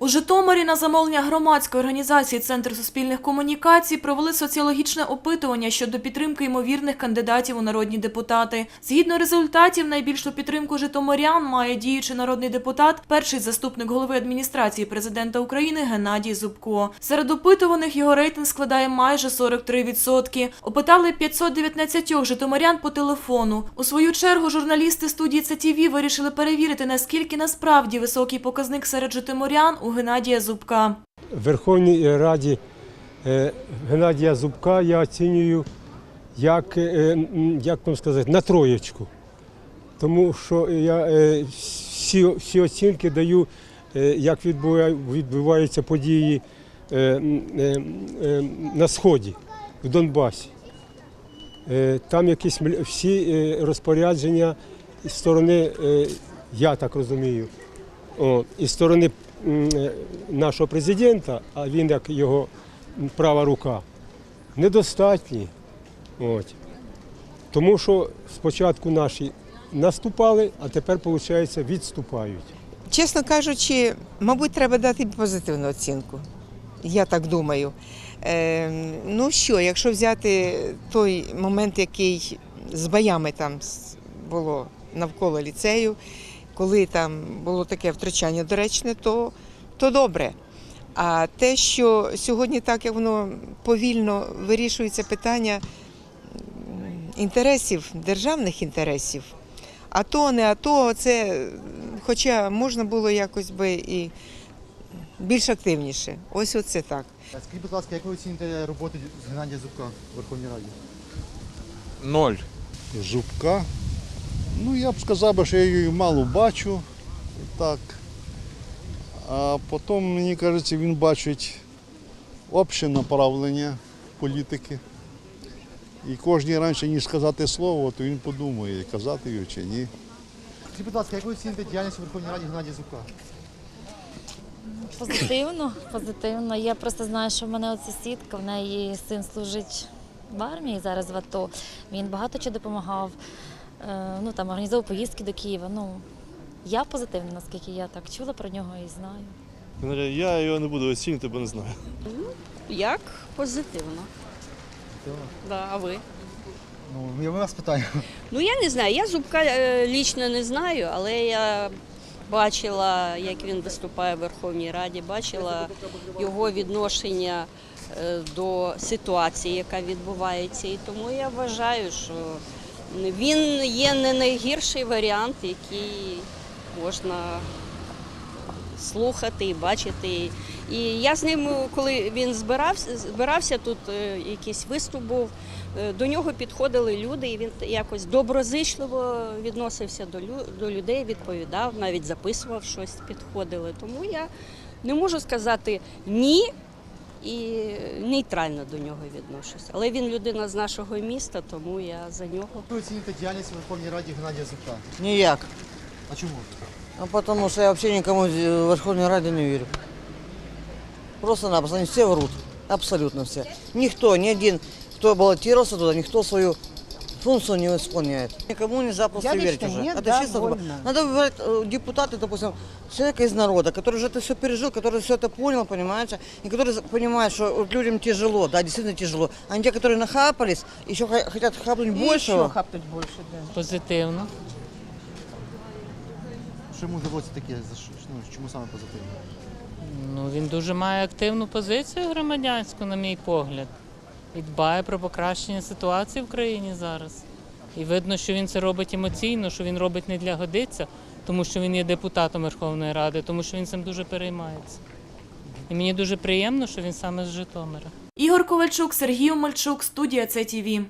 У Житомирі на замовлення громадської організації Центр суспільних комунікацій провели соціологічне опитування щодо підтримки ймовірних кандидатів у народні депутати. Згідно результатів, найбільшу підтримку житомирян має діючий народний депутат, перший заступник голови адміністрації президента України Геннадій Зубко. Серед опитуваних його рейтинг складає майже 43%. Опитали 519 житомирян по телефону. У свою чергу журналісти студії ЦТВ вирішили перевірити, наскільки насправді високий показник серед житомирян у Геннадія Зубка. В Верховній Раді е, Геннадія Зубка я оцінюю як, е, як вам сказати, на троєчку. Тому що я е, всі, всі оцінки даю, як відбуваються події на Сході, в Донбасі. Там якісь всі розпорядження з сторони, я так розумію, із сторони нашого президента, а він як його права рука, недостатні. От. Тому що спочатку наші наступали, а тепер, виходить, відступають. Чесно кажучи, мабуть, треба дати позитивну оцінку. Я так думаю. Е, ну що, якщо взяти той момент, який з боями там було навколо ліцею, коли там було таке втрачання доречне, то, то добре. А те, що сьогодні так як воно повільно вирішується питання інтересів, державних інтересів, а то, не а то, це, хоча можна було якось би і більш активніше. Ось оце так. Скажіть, будь ласка, як ви оціните роботу Геннадія Зубка в Верховній Раді? Ноль. Зубка. Ну, я б сказав, би, що я її мало бачу. Так. А потім, мені кажеться, він бачить обще направлення політики. І кожен раніше, ніж сказати слово, то він подумає, казати його чи ні. Скажіть, будь ласка, як ви оціните діяльність у Верховній Раді Геннадія Зубка? Позитивно, позитивно. Я просто знаю, що в мене от сусідка, в неї син служить в армії зараз в АТО. Він багато чого допомагав, ну там організовував поїздки до Києва. Ну я позитивна, наскільки я так чула про нього і знаю. Я його не буду оцінювати, бо не знаю. Як позитивно. Да, а ви? Ну, я вас питаю. Ну я не знаю. Я зубка е, лічно не знаю, але я бачила, як він виступає в Верховній Раді, бачила його відношення е, до ситуації, яка відбувається. І тому я вважаю, що він є не найгірший варіант, який можна слухати і бачити. І я з ним, коли він збирався, збирався тут е, якийсь виступ був, е, до нього підходили люди, і він якось доброзичливо відносився до, лю- до людей, відповідав, навіть записував щось, підходили. Тому я не можу сказати ні і нейтрально до нього відношуся. Але він людина з нашого міста, тому я за нього. Ви оціните діяльність у Верховній Раді Геннадія Зубка? Ніяк. А чому? А тому що я взагалі нікому в Верховній Раді не вірю. Просто-напросто вони все врут. Абсолютно все. Ніхто, ні один, хто балотувався туди, ніхто свою функцию не исполняет. Никому нельзя просто Я верить лично уже. нет, это да, чисто вольно. Надо выбирать э, депутаты, допустим, человека из народа, который уже это все пережил, который все это понял, понимаете, и который за- понимает, что вот людям тяжело, да, действительно тяжело. А не те, которые нахапались, еще хо- хотят хапнуть большего. хапнуть більше, да. Позитивно. Чому доводиться таке? За що- Ну, чому саме позитивно? Ну, він дуже має активну позицію громадянську, на мій погляд, і дбає про покращення ситуації в країні зараз. І видно, що він це робить емоційно, що він робить не для годиться, тому що він є депутатом Верховної Ради, тому що він цим дуже переймається. І мені дуже приємно, що він саме з Житомира. Ігор Ковальчук, Сергій Омельчук, студія ЦТВ.